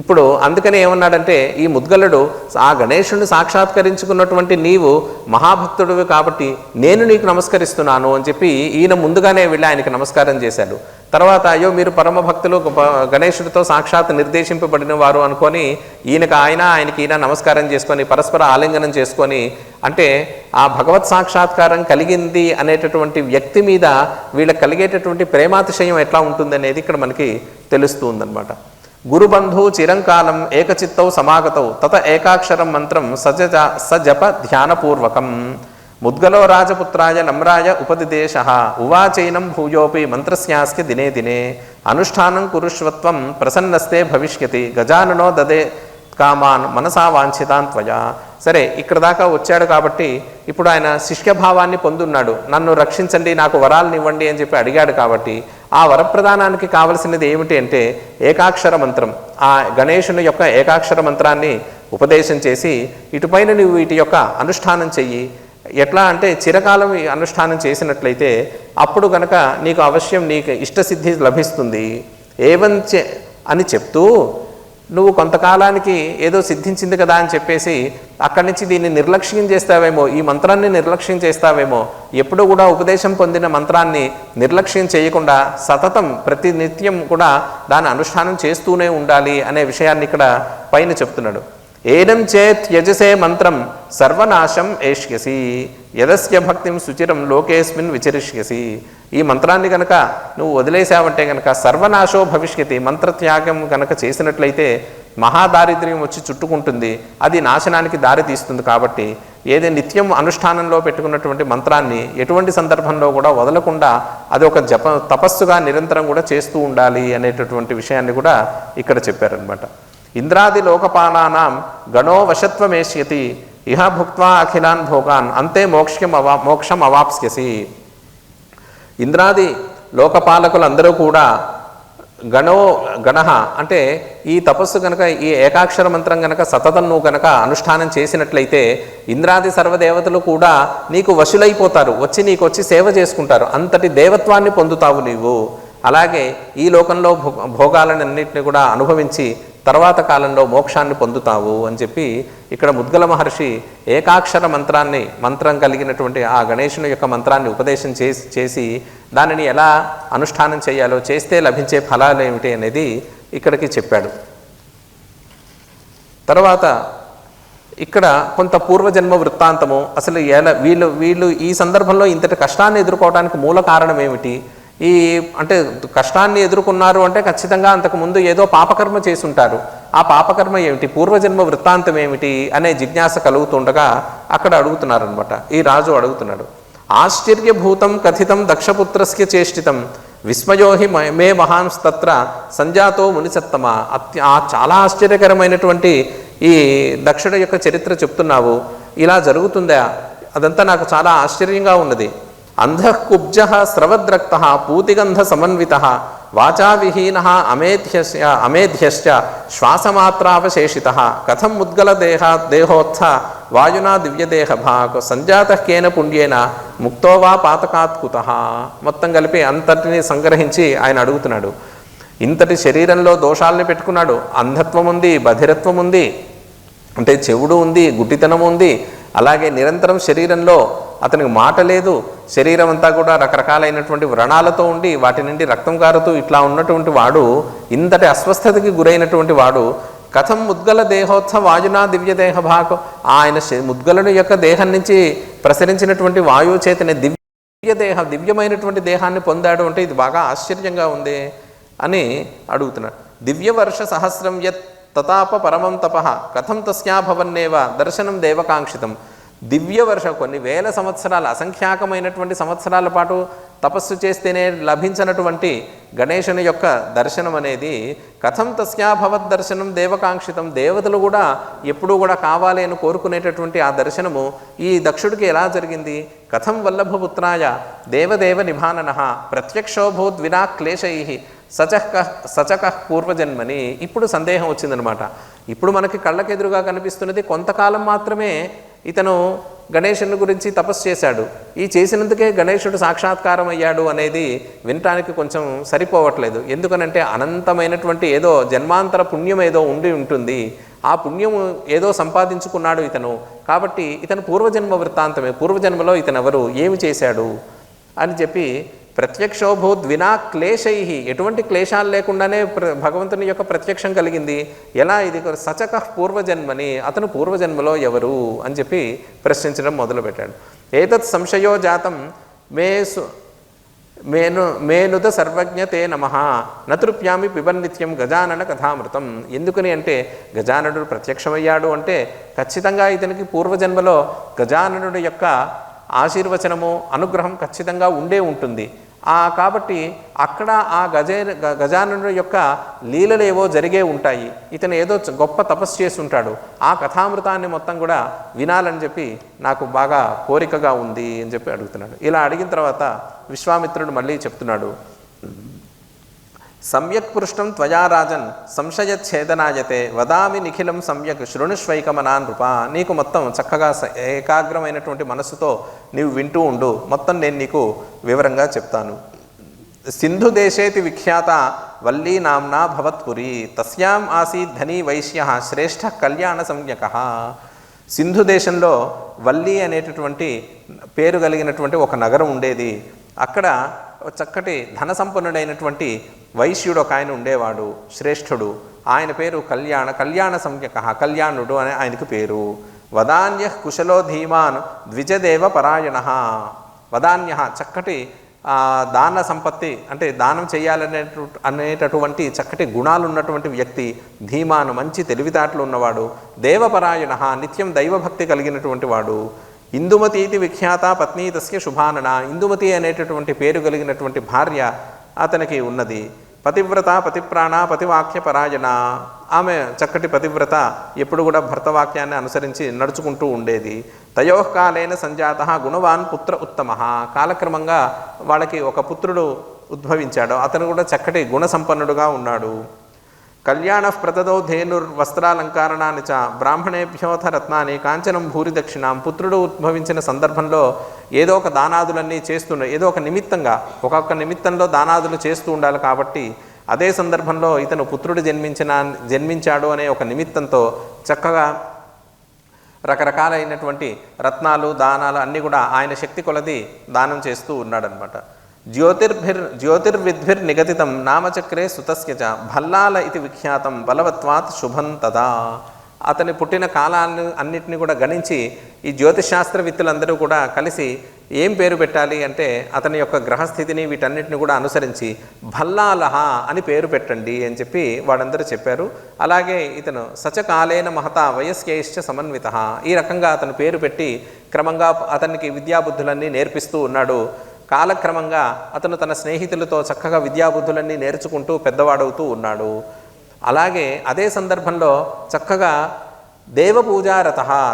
ఇప్పుడు అందుకని ఏమన్నాడంటే ఈ ముద్గలుడు ఆ గణేశుడిని సాక్షాత్కరించుకున్నటువంటి నీవు మహాభక్తుడివి కాబట్టి నేను నీకు నమస్కరిస్తున్నాను అని చెప్పి ఈయన ముందుగానే వెళ్ళి ఆయనకి నమస్కారం చేశాడు. తర్వాత అయ్యో మీరు పరమ భక్తులు గణేషుడితో గణేశుడితో సాక్షాత్ నిర్దేశింపబడిన వారు అనుకొని ఈయనకు ఆయన ఆయనకి ఈయన నమస్కారం చేసుకొని పరస్పర ఆలింగనం చేసుకొని అంటే ఆ భగవత్ సాక్షాత్కారం కలిగింది అనేటటువంటి వ్యక్తి మీద వీళ్ళకి కలిగేటటువంటి ప్రేమాతిశయం ఎట్లా ఉంటుందనేది ఇక్కడ మనకి తెలుస్తూ గురుబంధు చిరంకాలం ఏకచిత్తౌ సమాగతౌ తత ఏకాక్షరం మంత్రం సజజ సజప ధ్యానపూర్వకం. ముద్గలో రాజపుత్రాయ నమ్రాయ ఉపదిదేశ. ఉవాచైనం భూయోపి మంత్రస్యాస్తి దినే దినే. అనుష్ఠానం కురుష్వత్వం ప్రసన్నస్తే భవిష్యతి. గజాననో దదే కామాన్ మనసా వాంఛితాన్ త్వయా. సరే ఇక్కడ దాకా వచ్చాడు కాబట్టి ఇప్పుడు ఆయన శిష్యభావాన్ని పొందున్నాడు. నన్ను రక్షించండి నాకు వరాలను ఇవ్వండి అని చెప్పి అడిగాడు కాబట్టి ఆ వరప్రదానానికి కావలసినది ఏమిటి అంటే ఏకాక్షర మంత్రం. ఆ గణేషుని యొక్క ఏకాక్షర మంత్రాన్ని ఉపదేశం చేసి ఇటుపైన నువ్వు వీటి యొక్క అనుష్ఠానం చెయ్యి. ఎట్లా అంటే చిరకాలం అనుష్ఠానం చేసినట్లయితే అప్పుడు గనక నీకు అవశ్యం నీకు ఇష్టసిద్ధి లభిస్తుంది. ఏవంచే అని చెప్తూ నువ్వు కొంతకాలానికి ఏదో సిద్ధించింది కదా అని చెప్పేసి అక్కడి నుంచి దీన్ని నిర్లక్ష్యం చేస్తావేమో ఈ మంత్రాన్ని నిర్లక్ష్యం చేస్తావేమో ఎప్పుడు కూడా ఉపదేశం పొందిన మంత్రాన్ని నిర్లక్ష్యం చేయకుండా సతతం ప్రతి నిత్యం కూడా దాని అనుష్ఠానం చేస్తూనే ఉండాలి అనే విషయాన్ని ఇక్కడ పైన చెప్తున్నాడు. ఏనం చేత్ యజసే మంత్రం సర్వనాశం ఏష్యసి. యదస్య భక్తిం సుచిరం లోకేస్మిన్ విచరిష్యసి. ఈ మంత్రాన్ని గనక నువ్వు వదిలేసావంటే గనక సర్వనాశో భవిష్యతి మంత్రత్యాగం గనక చేసినట్లయితే మహాదారిద్ర్యం వచ్చి చుట్టుకుంటుంది. అది నాశనానికి దారి తీస్తుంది కాబట్టి ఏది నిత్యం అనుష్ఠానంలో పెట్టుకున్నటువంటి మంత్రాన్ని ఎటువంటి సందర్భంలో కూడా వదలకుండా అది ఒక జప తపస్సుగా నిరంతరం కూడా చేస్తూ ఉండాలి అనేటటువంటి విషయాన్ని కూడా ఇక్కడ చెప్పారనమాట ఇంద్రాది లోకపాలానాం గణో వశత్వమేష్యతి. ఇహ భుక్వా అఖిలాన్ భోగాన్ అంతే మోక్ష్యం అవా మోక్షం అవాప్స్యసి. ఇంద్రాది లోకపాలకులందరూ కూడా గణో గణ అంటే ఈ తపస్సు గనక ఈ ఏకాక్షర మంత్రం గనక సతతం నువ్వు గనక అనుష్ఠానం చేసినట్లయితే ఇంద్రాది సర్వదేవతలు కూడా నీకు వశులైపోతారు వచ్చి నీకు వచ్చి సేవ చేసుకుంటారు అంతటి దేవత్వాన్ని పొందుతావు నీవు. అలాగే ఈ లోకంలో భో భోగాలన్నింటినీ కూడా అనుభవించి తర్వాత కాలంలో మోక్షాన్ని పొందుతావు అని చెప్పి ఇక్కడ ముద్గల మహర్షి ఏకాక్షర మంత్రాన్ని మంత్రం కలిగినటువంటి ఆ గణేషుని యొక్క మంత్రాన్ని ఉపదేశం చేసి చేసి దానిని ఎలా అనుష్ఠానం చేయాలో చేస్తే లభించే ఫలాలు ఏమిటి అనేది ఇక్కడికి చెప్పాడు. తర్వాత ఇక్కడ కొంత పూర్వజన్మ వృత్తాంతము అసలు ఎలా వీళ్ళు వీళ్ళు ఈ సందర్భంలో ఇంతటి కష్టాన్ని ఎదుర్కోవడానికి మూల కారణం ఏమిటి? ఈ అంటే కష్టాన్ని ఎదుర్కొన్నారు అంటే ఖచ్చితంగా అంతకుముందు ఏదో పాపకర్మ చేసి ఉంటారు ఆ పాపకర్మ ఏమిటి? పూర్వజన్మ వృత్తాంతం ఏమిటి? అనే జిజ్ఞాస కలుగుతుండగా అక్కడ అడుగుతున్నారనమాట ఈ రాజు అడుగుతున్నాడు. ఆశ్చర్యభూతం కథితం దక్షపుత్రస్య చేష్టితం. విస్మయోహి మ- మే మహాంస్తత్ర సంజాతో మునిసత్తమ? అత్య చాలా ఆశ్చర్యకరమైనటువంటి ఈ దక్షుడు యొక్క చరిత్ర చెప్తున్నావు. ఇలా జరుగుతుందా? అదంతా నాకు చాలా ఆశ్చర్యంగా ఉన్నది. అంధకుబ్జ స్రవద్రక్త పూతిగంధ సమన్విత వాచావిహీన అమేధ్యస్య అమేధ్యశ్చ శ్వాసమాత్రావశేషిత కథం ముద్గల దేహోత్థ వాయునా దివ్యదేహ భాగ్ సంజాత కేన పుణ్యేన ముక్తో వా పాతకాత్ కుత మొత్తం కలిపి అంతటిని సంగ్రహించి ఆయన అడుగుతున్నాడు. ఇంతటి శరీరంలో దోషాలని పెట్టుకున్నాడు. అంధత్వం ఉంది బధిరత్వం ఉంది అంటే చెవుడు ఉంది గుడ్డితనం ఉంది అలాగే నిరంతరం శరీరంలో అతనికి మాట లేదు శరీరం అంతా కూడా రకరకాలైనటువంటి వ్రణాలతో ఉండి వాటి నుండి రక్తం కారుతూ ఇట్లా ఉన్నటువంటి వాడు ఇంతటి అస్వస్థతకి గురైనటువంటి వాడు కథం ముద్గల దేహోత్సవ వాయునా దివ్యదేహ భాగం ఆయన ముద్గలను యొక్క దేహం నుంచి ప్రసరించినటువంటి వాయువు చేతనే దివ్య దేహ దివ్యమైనటువంటి దేహాన్ని పొందాడు అంటే ఇది బాగా ఆశ్చర్యంగా ఉంది అని అడుగుతున్నాడు దివ్యవర్ష సహస్రం యత్ తతాప పరమం తప. కథం తస్యాభవన్నేవ. దర్శనం దేవకాంక్షితం. దివ్యవర్ష కొన్ని వేల సంవత్సరాల అసంఖ్యాకమైనటువంటి సంవత్సరాల పాటు తపస్సు చేస్తేనే లభించినటువంటి గణేశుని యొక్క దర్శనం అనేది కథం తస్యాభవత్ దర్శనం దేవకాంక్షితం. దేవతలు కూడా ఎప్పుడూ కూడా కావాలి అని కోరుకునేటటువంటి ఆ దర్శనము ఈ దక్షుడికి ఎలా జరిగింది? కథం వల్లభపుత్రాయ దేవదేవ నిభానన ప్రత్యక్షోభూత్ వినా క్లేశై సచక సచక పూర్వజన్మని ఇప్పుడు సందేహం వచ్చిందనమాట. ఇప్పుడు మనకి కళ్ళకెదురుగా కనిపిస్తున్నది కొంతకాలం మాత్రమే ఇతను గణేశుని గురించి తపస్సు చేశాడు. ఈ చేసినందుకే గణేశుడు సాక్షాత్కారం అయ్యాడు అనేది వినటానికి కొంచెం సరిపోవట్లేదు. ఎందుకనంటే అనంతమైనటువంటి ఏదో జన్మాంతర పుణ్యం ఏదో ఉండి ఉంటుంది. ఆ పుణ్యము ఏదో సంపాదించుకున్నాడు ఇతను. కాబట్టి ఇతను పూర్వజన్మ వృత్తాంతమే. పూర్వజన్మలో ఇతను ఎవరు ఏమి చేశాడు? అని చెప్పి ప్రత్యక్షోభూత్ వినా క్లేశై. ఎటువంటి క్లేశాలు లేకుండానే ప్ర- భగవంతుని యొక్క ప్రత్యక్షం కలిగింది. ఎలా? ఇది సచక పూర్వజన్మని అతను పూర్వజన్మలో ఎవరు? అని చెప్పి ప్రశ్నించడం మొదలుపెట్టాడు. ఏతత్ సంశయో జాతం మే సు మేను మేనుద సర్వజ్ఞతే నమ. నతృప్యామి పిబన్నిత్యం గజానన కథామృతం. ఎందుకని అంటే గజాననుడు ప్రత్యక్షమయ్యాడు అంటే ఖచ్చితంగా ఇతనికి పూర్వజన్మలో గజాననుడు యొక్క ఆశీర్వచనము అనుగ్రహం ఖచ్చితంగా ఉండే ఉంటుంది. ఆ కాబట్టి అక్కడ ఆ గజే గజానుడు యొక్క లీలలు ఏవో జరిగే ఉంటాయి. ఇతను ఏదో చ- గొప్ప తపస్సు చేసి ఉంటాడు ఆ కథామృతాన్ని మొత్తం కూడా వినాలని చెప్పి నాకు బాగా కోరికగా ఉంది అని చెప్పి అడుగుతున్నాడు. ఇలా అడిగిన తర్వాత విశ్వామిత్రుడు మళ్ళీ చెప్తున్నాడు. సమ్యక్ పృష్టం త్వయా రాజన్ సంశయచ్ఛేదనాయతే వదామి నిఖిలం సమ్యక్ శృణుష్వైకమనా నృప నీకు మొత్తం చక్కగా స- ఏకాగ్రమైనటువంటి మనస్సుతో నీవు వింటూ ఉండు. మొత్తం నేను నీకు వివరంగా చెప్తాను. సింధు దేశేతి విఖ్యాత వల్లీ నామ్నా భవత్పురి తస్యాం ఆసీత్ ధనీ వైశ్య శ్రేష్ఠ కళ్యాణ సంజ్ఞక. సింధు దేశంలో వల్లీ అనేటటువంటి పేరు కలిగినటువంటి ఒక నగరం ఉండేది. అక్కడ చక్కటి ధన సంపన్నుడైనటువంటి వైశ్యుడు ఒక ఆయన ఉండేవాడు శ్రేష్ఠుడు. ఆయన పేరు కళ్యాణ కళ్యాణ సంజ్ఞక కళ్యాణుడు అనే ఆయనకు పేరు. వదాన్య కుశలో ధీమాన్ ద్విజదేవ పరాయణ. వదాన్య చక్కటి దాన సంపత్తి అంటే దానం చేయాలనే అనేటటువంటి చక్కటి గుణాలు ఉన్నటువంటి వ్యక్తి ధీమాను మంచి తెలివితేటలు ఉన్నవాడు దేవపరాయణ నిత్యం దైవభక్తి కలిగినటువంటి వాడు. ఇందుమతి ఇది విఖ్యాత పత్ని తస్య శుభానన. ఇందుమతి అనేటటువంటి పేరు కలిగినటువంటి భార్య అతనికి ఉన్నది. పతివ్రత పతిప్రాణ పతివాక్య పరాయణ. ఆమె చక్కటి పతివ్రత ఎప్పుడు కూడా భర్తవాక్యాన్ని అనుసరించి నడుచుకుంటూ ఉండేది. తయోకాలైన సంజాత గుణవాన్ పుత్ర ఉత్తమ. కాలక్రమంగా వాళ్ళకి ఒక పుత్రుడు ఉద్భవించాడు. అతను కూడా చక్కటి గుణసంపన్నుడుగా ఉన్నాడు. కళ్యాణ ప్రతదో ధేనుర్ వస్త్రాలంకారణాన్ని చ బ్రాహ్మణేభ్యోథ రత్నాన్ని కాంచనం భూరి దక్షిణాం పుత్రుడు ఉద్భవించిన సందర్భంలో ఏదో ఒక దానాదులన్నీ చేస్తుండే ఏదో ఒక నిమిత్తంగా ఒక్కొక్క నిమిత్తంలో దానాదులు చేస్తూ ఉండాలి కాబట్టి అదే సందర్భంలో ఇతను పుత్రుడు జన్మించిన జన్మించాడు అనే ఒక నిమిత్తంతో చక్కగా రకరకాలైనటువంటి రత్నాలు దానాలు అన్నీ కూడా ఆయన శక్తి కొలది దానం చేస్తూ ఉన్నాడనమాట జ్యోతిర్భిర్ జ్యోతిర్విద్భిర్ నిగదితం నామచక్రే సుతస్య చ భల్లాల ఇది విఖ్యాతం బలవత్వాత్ శుభం తదా అతని పుట్టిన కాలాన్ని అన్నిటిని కూడా గణించి ఈ జ్యోతిశాస్త్రవిత్తులందరూ కూడా కలిసి ఏం పేరు పెట్టాలి అంటే అతని యొక్క గ్రహస్థితిని వీటన్నిటిని కూడా అనుసరించి భల్లాలహ అని పేరు పెట్టండి అని చెప్పి వాడందరూ చెప్పారు. అలాగే ఇతను సచకాలేన మహత వయస్కేశ్చ సమన్విత. ఈ రకంగా అతను పేరు పెట్టి క్రమంగా అతనికి విద్యాబుద్ధులన్నీ నేర్పిస్తూ ఉన్నాడు. కాలక్రమంగా అతను తన స్నేహితులతో చక్కగా విద్యాబుద్ధులన్నీ నేర్చుకుంటూ పెద్దవాడవుతూ ఉన్నాడు. అలాగే అదే సందర్భంలో చక్కగా దేవపూజారత